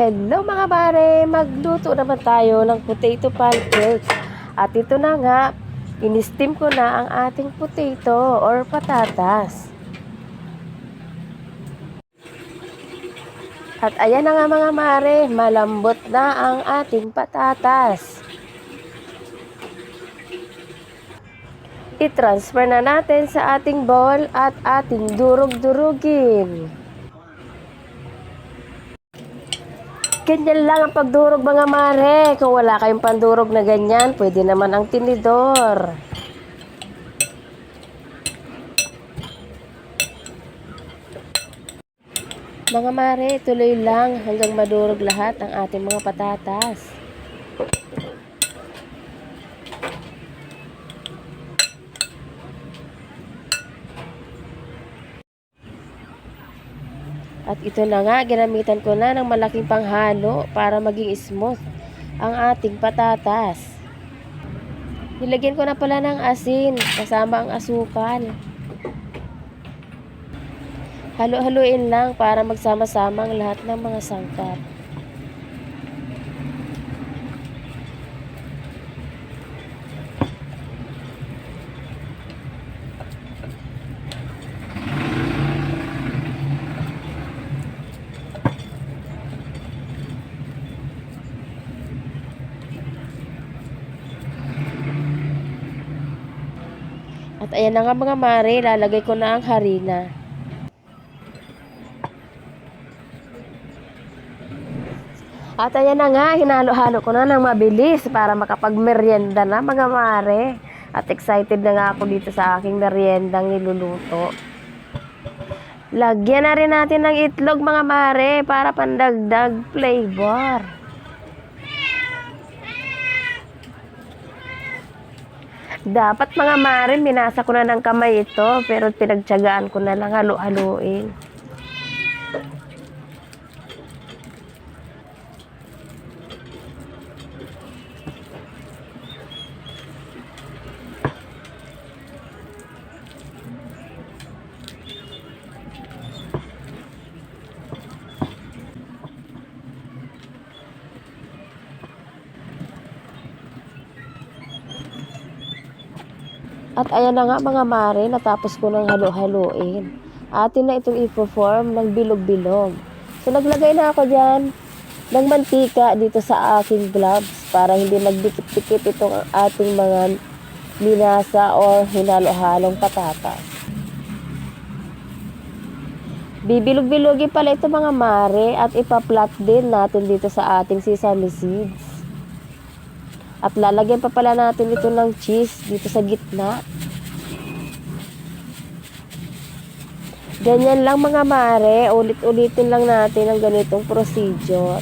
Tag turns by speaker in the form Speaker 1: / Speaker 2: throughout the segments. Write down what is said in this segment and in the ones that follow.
Speaker 1: Hello mga mare! Magluto naman tayo ng potato pancake. At ito na nga, in-steam ko na ang ating potato or patatas. At ayan na nga mga mare, malambot na ang ating patatas. I-transfer na natin sa ating bowl at ating durog-durugin. Ganyan lang ang pagdurog mga mare. Kung wala kayong pandurog na ganyan, pwede naman ang tinidor. Mga mare, tuloy lang hanggang madurog lahat ang ating mga patatas. At ito na nga, ginamitan ko na ng malaking panghalo para maging smooth ang ating patatas. Nilagyan ko na pala ng asin kasama ang asukal. Halo-haluin lang para magsama-sama ang lahat ng mga sangkap. At ayan na nga mga mare, lalagay ko na ang harina. At ayan na nga, hinalo-halo ko na ng mabilis para makapagmeryenda na mga mare. At excited na nga ako dito sa aking meriendang niluluto. Lagyan na rin natin ng itlog mga mare para pandagdag flavor. Dapat mga mare, minasa ko na ng kamay ito pero pinagtyagaan ko na lang halo-haluin. At ayan na nga mga mare, natapos ko ng halo-haloin. Atin na itong i-perform ng bilog-bilog. So naglagay na ako dyan ng mantika dito sa aking gloves para hindi magdikit-dikit itong ating mga minasa or hinalo-halong patatas. Bibilog-bilogin pala ito mga mare at ipaplat din natin dito sa ating sesame seeds. At lalagyan pa pala natin ito ng cheese dito sa gitna. Ganyan lang mga mare, ulit-ulitin lang natin ang ganitong procedure.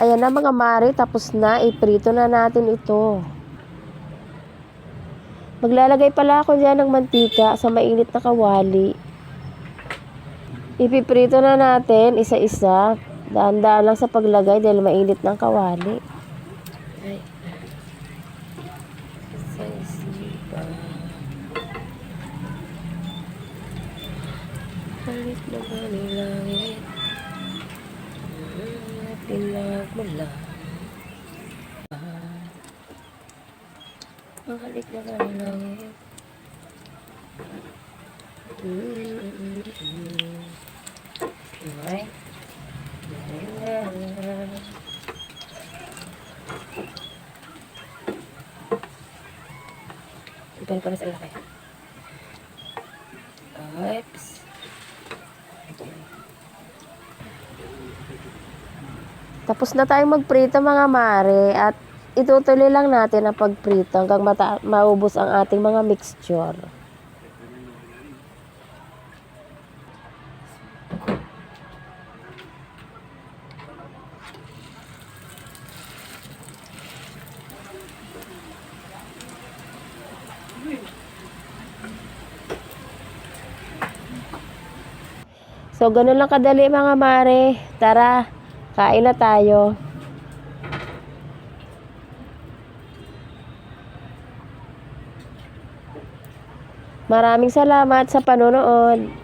Speaker 1: Ayan na mga mare, tapos na. Iprito na natin ito. Maglalagay pala ako dyan ng mantika sa mainit na kawali. Ipiprito na natin isa-isa. Daan-daan lang sa paglagay dahil mainit ng kawali. Ay. Halit na ba ni Pinagmula. Ang halik na ni langit? Okay. Ito pa na sa laki. Tapos na tayong magprito mga mare at itutuloy lang natin ang pagprito hanggang mata- maubos ang ating mga mixture. So, ganun lang kadali mga mare. Tara, kain na tayo. Maraming salamat sa panonood.